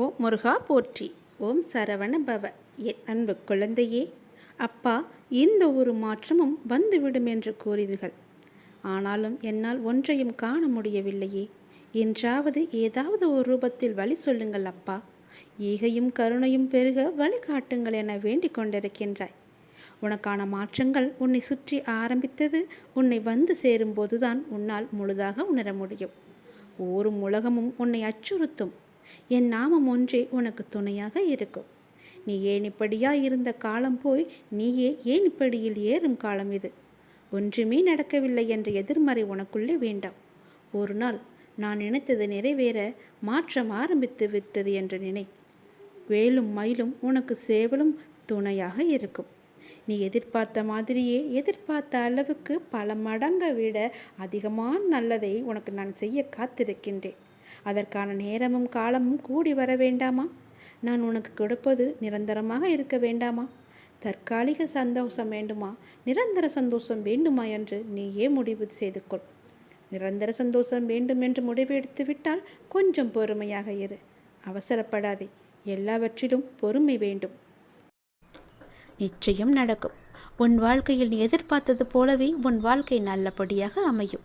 ஓ முருகா போற்றி. ஓம் சரவண பவ என் அன்பு குழந்தையே அப்பா இந்த ஒரு மாற்றமும் வந்துவிடும் என்று கூறினீர்கள். ஆனாலும் என்னால் ஒன்றையும் காண முடியவில்லையே. என்றாவது ஏதாவது ஒரு ரூபத்தில் வழி சொல்லுங்கள் அப்பா. ஈகையும் கருணையும் பெருக வழிகாட்டுங்கள் என வேண்டிக் கொண்டிருக்கின்றாய். உனக்கான மாற்றங்கள் உன்னை சுற்றி ஆரம்பித்தது உன்னை வந்து சேரும்போதுதான் உன்னால் முழுதாக உணர முடியும். ஒரு உலகமும் உன்னை அச்சுறுத்தும். என் நாமம் ஒன்றே உனக்கு துணையாக இருக்கும். நீ ஏன் இப்படியா இருந்த காலம் போய் நீயே ஏன் இப்படியில் ஏறும் காலம் இது? ஒன்றுமே நடக்கவில்லை என்ற எதிர்மறை உனக்குள்ளே வேண்டாம். ஒரு நாள் நான் நினைத்தது நிறைவேற மாற்றம் ஆரம்பித்து விட்டது என்று நினை. வேலும் மயிலும் உனக்கு சேவலும் துணையாக இருக்கும். நீ எதிர்பார்த்த மாதிரியே எதிர்பார்த்த அளவுக்கு பல மடங்கை விட அதிகமான நல்லதை உனக்கு நான் செய்ய காத்திருக்கின்றேன். அதற்கான நேரமும் காலமும் கூடி வர வேண்டாமா? நான் உனக்கு கொடுப்பது நிரந்தரமாக இருக்க வேண்டாமா? தற்காலிக சந்தோஷம் வேண்டுமா? நிரந்தர சந்தோஷம் வேண்டுமா என்று நீயே முடிவு செய்து கொள் நிரந்தர சந்தோஷம் வேண்டும் என்று முடிவு எடுத்து விட்டால் கொஞ்சம் பொறுமையாக இரு. அவசரப்படாதே. எல்லாவற்றிலும் பொறுமை வேண்டும். நிச்சயம் நடக்கும். உன் வாழ்க்கையில் நீ எதிர்பார்த்தது போலவே உன் வாழ்க்கை நல்லபடியாக அமையும்.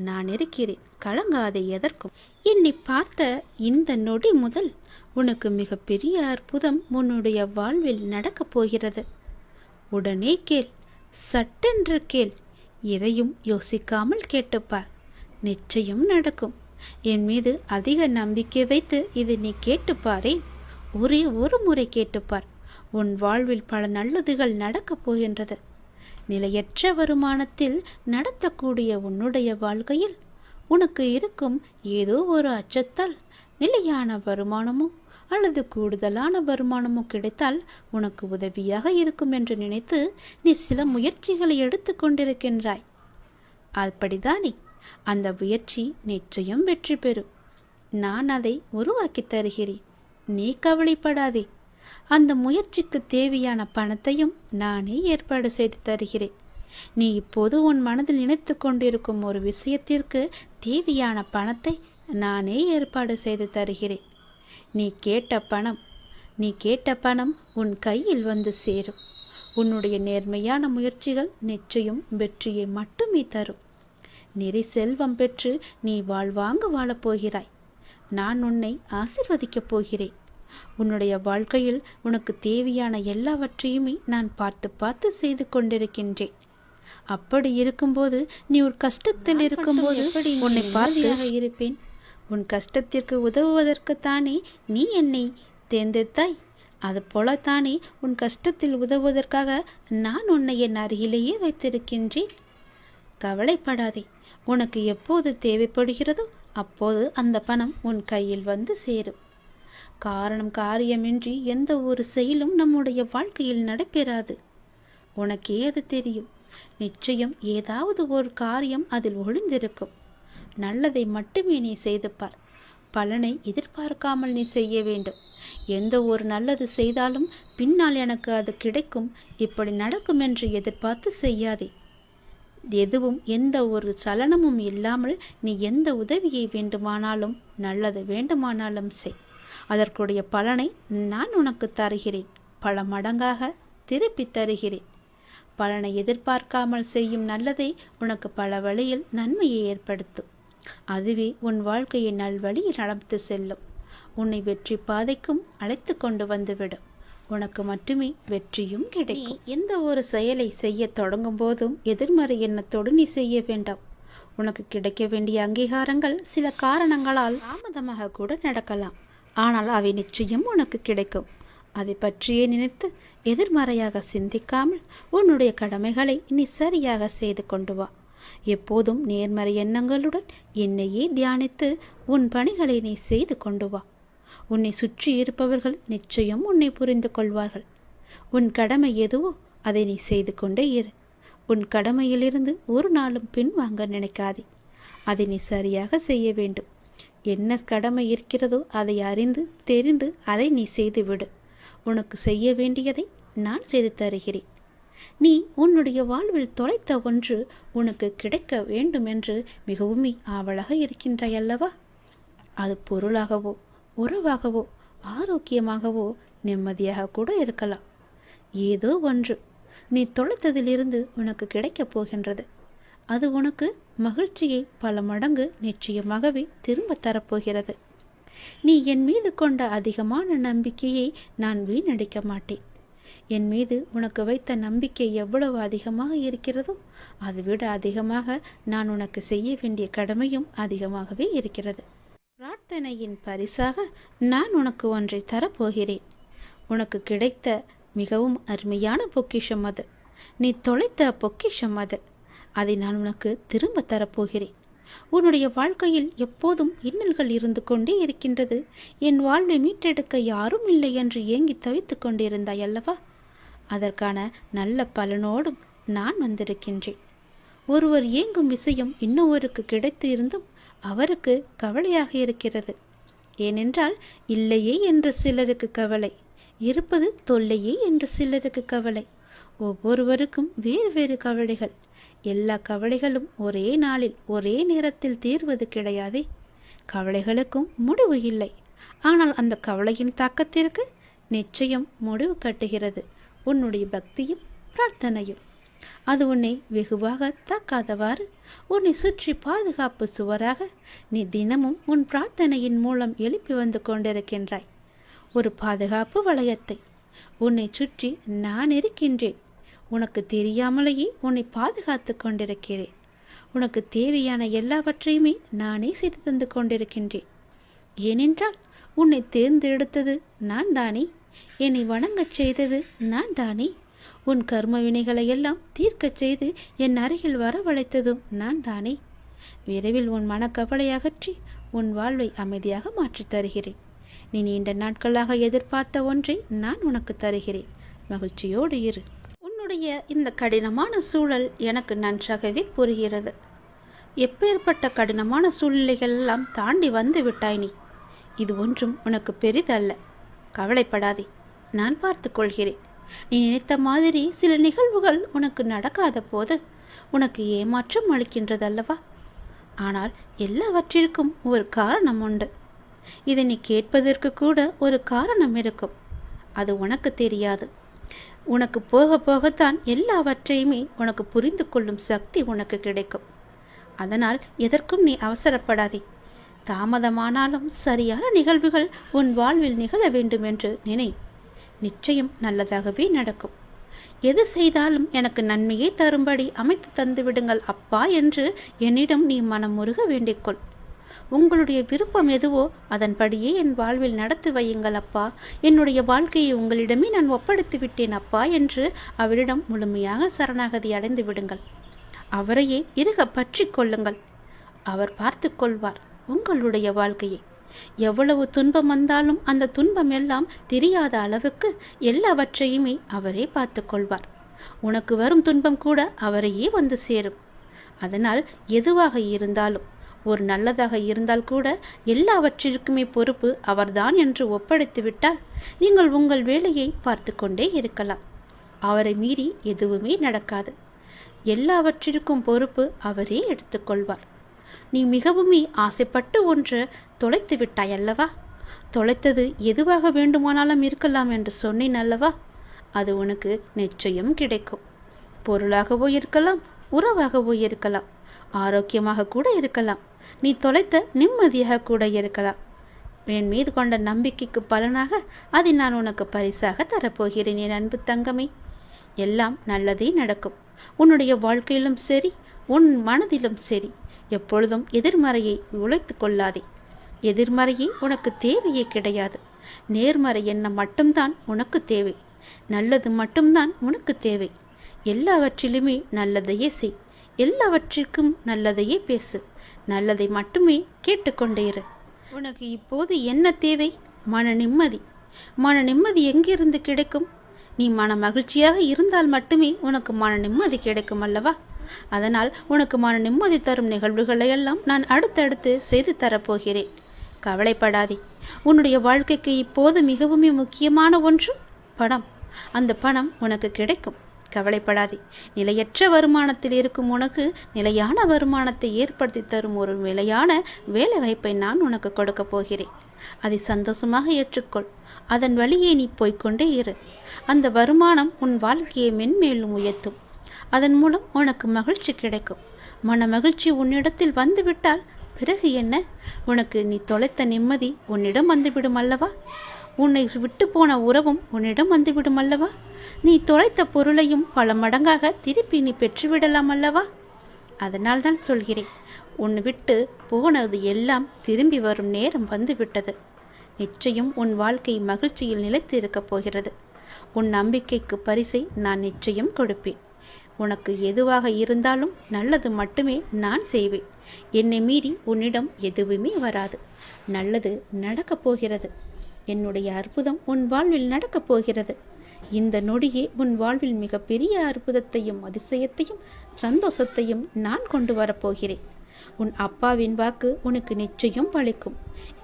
நான் இருக்கிறேன். கலங்காதே எதற்கும். என்னை பார்த்த இந்த நொடி முதல் உனக்கு மிகப்பெரிய அற்புதம் உன்னுடைய வாழ்வில் நடக்கப் போகிறது. உடனே கேள். சட்டென்று கேள். எதையும் யோசிக்காமல் கேட்டுப்பார். நிச்சயம் நடக்கும். என் மீது அதிக நம்பிக்கை வைத்து இதை நீ கேட்டுப்பாரேன் ஒரே ஒரு முறை கேட்டுப்பார். உன் வாழ்வில் பல நல்லதுகள் நடக்கப் போகின்றது. நிலையற்ற வருமானத்தில் நடத்தக்கூடிய உன்னுடைய வாழ்க்கையில் உனக்கு இருக்கும் ஏதோ ஒரு அச்சத்தால் நிலையான வருமானமோ அல்லது கூடுதலான வருமானமோ கிடைத்தால் உனக்கு உதவியாக இருக்கும் என்று நினைத்து நீ சில முயற்சிகளை எடுத்து கொண்டிருக்கின்றாய். அப்படிதானே அந்த முயற்சி நிச்சயம் வெற்றி பெறும். நான் அதை உருவாக்கி தருகிறேன். நீ கவலைப்படாதே. அந்த முயற்சிக்கு தேவையான பணத்தையும் நானே ஏற்பாடு செய்து தருகிறேன். நீ இப்போது உன் மனதில் நினைத்து கொண்டிருக்கும் ஒரு விஷயத்திற்கு தேவையான பணத்தை நானே ஏற்பாடு செய்து தருகிறேன். நீ கேட்ட பணம் நீ கேட்ட பணம் உன் கையில் வந்து சேரும். உன்னுடைய நேர்மையான முயற்சிகள் நிச்சயம் வெற்றியை மட்டுமே தரும். நெறி செல்வம் பெற்று நீ வாழ்வாங்கு வாழப்போகிறாய் நான் உன்னை ஆசிர்வதிக்கப் போகிறேன். உன்னுடைய வாழ்க்கையில் உனக்கு தேவையான எல்லாவற்றையுமே நான் பார்த்து பார்த்து செய்து கொண்டிருக்கின்றேன். அப்படி இருக்கும்போது நீ ஒரு கஷ்டத்தில் இருக்கும்போது உன்னை பார்த்து இருப்பேன்? உன் கஷ்டத்திற்கு உதவுவதற்குத்தானே நீ என்னை தேர்ந்தெடுத்தாய்? அது போலத்தானே உன் கஷ்டத்தில் உதவுவதற்காக நான் உன்னை என் அருகிலேயே வைத்திருக்கின்றேன். கவலைப்படாதே உனக்கு எப்போது தேவைப்படுகிறதோ அப்போது அந்த பணம் உன் கையில் வந்து சேரும். காரணம் காரியமின்றி எந்த ஒரு செயலும் நம்முடைய வாழ்க்கையில் நடைபெறாது. உனக்கே அது தெரியும். நிச்சயம் ஏதாவது ஒரு காரியம் அதில் ஒளிந்திருக்கும். நல்லதை மட்டுமே நீ செய்து பார். பலனை எதிர்பார்க்காமல் நீ செய்ய வேண்டும். எந்த ஒரு நல்லது செய்தாலும் பின்னால் எனக்கு அது கிடைக்கும். இப்படி நடக்கும் என்று எதிர்பார்த்து செய்யாதே. எதுவும் எந்த ஒரு சலனமும் இல்லாமல் நீ எந்த உதவியை வேண்டுமானாலும் நல்லது வேண்டுமானாலும் செய். அதற்குடைய பலனை நான் உனக்கு தருகிறேன். பல மடங்காக திருப்பி தருகிறேன். பலனை எதிர்பார்க்காமல் செய்யும் நல்லதை உனக்கு பல வழியில் நன்மையை ஏற்படுத்தும். அதுவே உன் வாழ்க்கையை நல்வழியில் நடந்து செல்லும். உன்னை வெற்றி பாதைக்கும் அழைத்து கொண்டு வந்துவிடும். உனக்கு மட்டுமே வெற்றியும் கிடைக்கும். எந்த ஒரு செயலை செய்ய தொடங்கும் போதும் எதிர்மறை எண்ணத்தோடு நீ செய்ய வேண்டாம். உனக்கு கிடைக்க வேண்டிய அங்கீகாரங்கள் சில காரணங்களால் தாமதமாக கூட நடக்கலாம். ஆனால் அவை நிச்சயம் உனக்கு கிடைக்கும். அதை பற்றியே நினைத்து எதிர்மறையாக சிந்திக்காமல் உன்னுடைய கடமைகளை நீ சரியாக செய்து கொண்டு வா. எப்போதும் நேர்மறை எண்ணங்களுடன் என்னையே தியானித்து உன் பணிகளை நீ செய்து கொண்டு வா. உன்னை சுற்றி இருப்பவர்கள் நிச்சயம் உன்னை புரிந்து கொள்வார்கள். உன் கடமை எதுவோ அதை நீ செய்து கொண்டே இரு. உன் கடமையிலிருந்து ஒரு நாளும் பின்வாங்க நினைக்காதே. அதை நீ சரியாக செய்ய வேண்டும். என்ன கடமை இருக்கிறதோ அதை அறிந்து தெரிந்து அதை நீ செய்துவிடு. உனக்கு செய்ய வேண்டியதை நான் செய்து தருகிறேன். நீ உன்னுடைய வாழ்வில் தொலைத்த ஒன்று உனக்கு கிடைக்க வேண்டும் என்று மிகவும் ஆவலாக இருக்கின்றாய் அல்லவா அது பொருளாகவோ உறவாகவோ ஆரோக்கியமாகவோ நிம்மதியாக கூட இருக்கலாம். ஏதோ ஒன்று. நீ தொலைத்ததிலிருந்து உனக்கு கிடைக்கப் போகின்றது. அது உனக்கு மகிழ்ச்சியை பல மடங்கு நிச்சயமாகவே திரும்ப தரப்போகிறது. நீ என் மீது கொண்ட அதிகமான நம்பிக்கையை நான் வீணடிக்க மாட்டேன். என் மீது உனக்கு வைத்த நம்பிக்கை எவ்வளவு அதிகமாக இருக்கிறதோ அதைவிட அதிகமாக நான் உனக்கு செய்ய வேண்டிய கடமையும் அதிகமாகவே இருக்கிறது. பிரார்த்தனையின் பரிசாக நான் உனக்கு ஒன்றை தரப்போகிறேன். உனக்கு கிடைத்த மிகவும் அருமையான பொக்கிஷம் அது. நீ தொலைத்த பொக்கிஷம் அது. அதை நான் உனக்கு திரும்ப தரப்போகிறேன். உன்னுடைய வாழ்க்கையில் எப்போதும் இன்னல்கள் இருந்து கொண்டே இருக்கின்றது. என் வாழ்வை மீட்டெடுக்க யாரும் இல்லை என்று ஏங்கி தவித்துக் கொண்டிருந்தாய் அல்லவா? அதற்கான நல்ல பலனோடும் நான் வந்திருக்கின்றேன். ஒருவர் ஏங்கும் விஷயம் இன்னொருவருக்கு கிடைத்து இருந்தும் அவருக்கு கவலையாக இருக்கிறது. ஏனென்றால் இல்லையே என்று சிலருக்கு கவலை இருப்பது தொல்லையே என்று சிலருக்கு கவலை. ஒவ்வொருவருக்கும் வேறு வேறு கவலைகள். எல்லா கவலைகளும் ஒரே நாளில் ஒரே நேரத்தில் தீர்வது கிடையாதே. கவலைகளுக்கும் முடிவு இல்லை. ஆனால் அந்த கவலையின் தாக்கத்திற்கு நிச்சயம் முடிவு கட்டுகிறது. உன்னுடைய பக்தியும் பிரார்த்தனையும். அது உன்னை வெகுவாக தாக்காதவாறு உன்னை சுற்றி பாதுகாப்பு சுவராக நீ தினமும் உன் பிரார்த்தனையின் மூலம் எழுப்பி வந்து கொண்டிருக்கின்றாய். ஒரு பாதுகாப்பு வளையத்தை உன்னை சுற்றி நான் இருக்கின்றேன். உனக்கு தெரியாமலேயே உன்னை பாதுகாத்து கொண்டிருக்கிறேன். உனக்கு தேவையான எல்லாவற்றையுமே நானே செய்து தந்து கொண்டிருக்கின்றேன். ஏனென்றால் உன்னை தேர்ந்தெடுத்தது நான் தானே. என்னை வணங்கச் செய்தது நான் தானே. உன் கர்ம வினைகளை எல்லாம் தீர்க்கச் செய்து என் அருகில் வரவழைத்ததும் நான் தானே. விரைவில் உன் மனக்கவலை அகற்றி உன் வாழ்வை அமைதியாக மாற்றித் தருகிறேன். நீ நீண்ட நாட்களாக எதிர்பார்த்த ஒன்றை நான் உனக்கு தருகிறேன். மகிழ்ச்சியோடு இரு. உன்னுடைய இந்த கடினமான சூழல் எனக்கு நன்றாகவே புரிகிறது. எப்பேற்பட்ட கடினமான சூழ்நிலைகள் எல்லாம் தாண்டி வந்து விட்டாய் நீ? இது ஒன்றும் உனக்கு பெரிதல்ல. கவலைப்படாதே நான் பார்த்து கொள்கிறேன். நீ நினைத்த மாதிரி சில நிகழ்வுகள் உனக்கு நடக்காத போது உனக்கு ஏமாற்றம் அளிக்கின்றதல்லவா? ஆனால் எல்லாவற்றிற்கும் ஒரு காரணம் உண்டு. இதை நீ கேட்பதற்கு கூட ஒரு காரணம் இருக்கும். அது உனக்கு தெரியாது. உனக்கு போக போகத்தான் எல்லாவற்றையுமே உனக்கு புரிந்து கொள்ளும் சக்தி உனக்கு கிடைக்கும். அதனால் எதற்கும் நீ அவசரப்படாதே. தாமதமானாலும் சரியான நிகழ்வுகள் உன் வாழ்வில் நிகழ வேண்டும் என்று நினை. நிச்சயம் நல்லதாகவே நடக்கும். எது செய்தாலும் எனக்கு நன்மையை தரும்படி அமைத்து தந்து விடுங்கள் அப்பா என்று என்னிடம் நீ மனம் முருக வேண்டிக்கொள் உங்களுடைய விருப்பம் எதுவோ அதன்படியே என் வாழ்வில் நடத்தி வையுங்கள் அப்பா. என்னுடைய வாழ்க்கையை உங்களிடமே நான் ஒப்படைத்து விட்டேன் அப்பா என்று அவரிடம் முழுமையாக சரணாகதி அடைந்து விடுங்கள். அவரையே இருக பற்றி கொள்ளுங்கள். அவர் பார்த்து கொள்வார் உங்களுடைய வாழ்க்கையை. எவ்வளவு துன்பம் வந்தாலும் அந்த துன்பம் எல்லாம் தெரியாத அளவுக்கு எல்லாவற்றையுமே அவரே பார்த்து கொள்வார். உனக்கு வரும் துன்பம் கூட அவரையே வந்து சேரும். அதனால் எதுவாக இருந்தாலும் ஒரு நல்லதாக இருந்தால் கூட எல்லாவற்றிற்குமே பொறுப்பு அவர்தான் என்று ஒப்படைத்து விட்டால் நீங்கள் உங்கள் வேலையை பார்த்து கொண்டே இருக்கலாம். அவரை மீறி எதுவுமே நடக்காது. எல்லாவற்றிற்கும் பொறுப்பு அவரே எடுத்துக்கொள்வார். நீ மிகவுமே ஆசைப்பட்டு ஒன்று தொலைத்து விட்டாய் அல்லவா? தொலைத்தது எதுவாக வேண்டுமானாலும் இருக்கலாம் என்று சொன்னேன் அல்லவா? அது உனக்கு நிச்சயம் கிடைக்கும். பொருளாகவோ இருக்கலாம் உறவாகவோ இருக்கலாம் ஆரோக்கியமாக கூட இருக்கலாம். நீ தொலைத்த நிம்மதியாக கூட இருக்கலாம். என் மீது கொண்ட நம்பிக்கைக்கு பலனாக அதை நான் உனக்கு பரிசாக தரப்போகிறேன் என் அன்பு தங்கமே. எல்லாம் நல்லதே நடக்கும். உன்னுடைய வாழ்க்கையிலும் சரி உன் மனதிலும் சரி எப்பொழுதும் எதிர்மறையை உழைத்து கொள்ளாதே. எதிர்மறையே உனக்கு தேவையே கிடையாது. நேர்மறை எண்ணம் மட்டும்தான் உனக்கு தேவை. நல்லது மட்டும்தான் உனக்கு தேவை. எல்லாவற்றிலுமே நல்லதையே செய். எல்லாவற்றிற்கும் நல்லதையே பேசு. நல்லதை மட்டுமே கேட்டுக்கொண்டே இரு. உனக்கு இப்போது என்ன தேவை? மன நிம்மதி. மன நிம்மதி எங்கிருந்து கிடைக்கும்? நீ மன மகிழ்ச்சியாக இருந்தால் மட்டுமே உனக்கு மன நிம்மதி கிடைக்கும் அல்லவா? அதனால் உனக்கு மன நிம்மதி தரும் நிகழ்வுகளை எல்லாம் நான் அடுத்தடுத்து செய்து தரப்போகிறேன். கவலைப்படாதே. உன்னுடைய வாழ்க்கைக்கு இப்போது மிகவும் முக்கியமான ஒன்று பணம். அந்த பணம் உனக்கு கிடைக்கும். கவலைப்படாதே. நிலையற்ற வருமானத்தில் இருக்கும் உனக்கு நிலையான வருமானத்தை ஏற்படுத்தி தரும் ஒரு நிலையான வேலை வாய்ப்பை நான் உனக்கு கொடுக்க போகிறேன். அதை சந்தோஷமாக ஏற்றுக்கொள். அதன் வழியே நீ போய்கொண்டே இரு. அந்த வருமானம் உன் வாழ்க்கையை மென்மேலும் உயர்த்தும். அதன் மூலம் உனக்கு மகிழ்ச்சி கிடைக்கும். மன மகிழ்ச்சி உன்னிடத்தில் வந்துவிட்டால் பிறகு என்ன? உனக்கு நீ தொலைத்த நிம்மதி உன்னிடம் வந்துவிடும் அல்லவா? உன்னை விட்டு போன உறவும் உன்னிடம் வந்துவிடும் அல்லவா? நீ தொலைத்த பொருளையும் பல மடங்காக திருப்பி நீ பெற்றுவிடலாம் அல்லவா? அதனால் தான் சொல்கிறேன் உன்னை விட்டு போனது எல்லாம் திரும்பி வரும் நேரம் வந்துவிட்டது. நிச்சயம் உன் வாழ்க்கை மகிழ்ச்சியில் நிலைத்து இருக்கப் போகிறது. உன் நம்பிக்கைக்கு பரிசை நான் நிச்சயம் கொடுப்பேன். உனக்கு எதுவாக இருந்தாலும் நல்லது மட்டுமே நான் செய்வேன். என்னை மீறி உன்னிடம் எதுவுமே வராது. நல்லது நடக்கப் போகிறது. என்னுடைய அற்புதம் உன் வாழ்வில் நடக்கப் போகிறது. இந்த நொடியே உன் வாழ்வில் மிகப்பெரிய அற்புதத்தையும் அதிசயத்தையும் சந்தோஷத்தையும் நான் கொண்டு வரப்போகிறேன். உன் அப்பாவின் வாக்கு உனக்கு நிச்சயம் பழிக்கும்.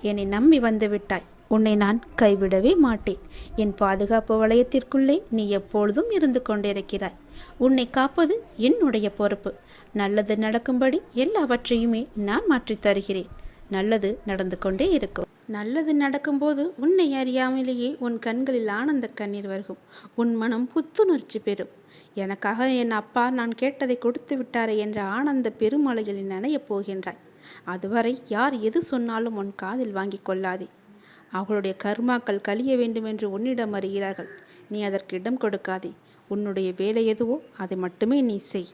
என்னை நம்பி வந்து விட்டாய். உன்னை நான் கைவிடவே மாட்டேன். என் பாதுகாப்பு வளையத்திற்குள்ளே நீ எப்பொழுதும் இருந்து கொண்டிருக்கிறாய். உன்னை காப்பது என்னுடைய பொறுப்பு. நல்லது நடக்கும்படி எல்லாவற்றையுமே நான் மாற்றித் தருகிறேன் நல்லது நடந்து கொண்டே இருக்கும் நல்லது நடக்கும்போது உன்னை அறியாமலேயே உன் கண்களில் ஆனந்த கண்ணீர் வருகும். உன் மனம் புத்துணர்ச்சி பெறும். எனக்காக என் அப்பா நான் கேட்டதை கொடுத்து விட்டாரே என்ற ஆனந்த பெருமலையில் நினையப் போகின்றாய். அதுவரை யார் எது சொன்னாலும் உன் காதில் வாங்கிக் கொள்ளாதே. அவர்களுடைய கர்மாக்கள் கழிய வேண்டுமென்று உன்னிடம் அறிகிறார்கள். நீ அதற்கு இடம் கொடுக்காதே. உன்னுடைய வேலை எதுவோ அதை மட்டுமே நீ செய்.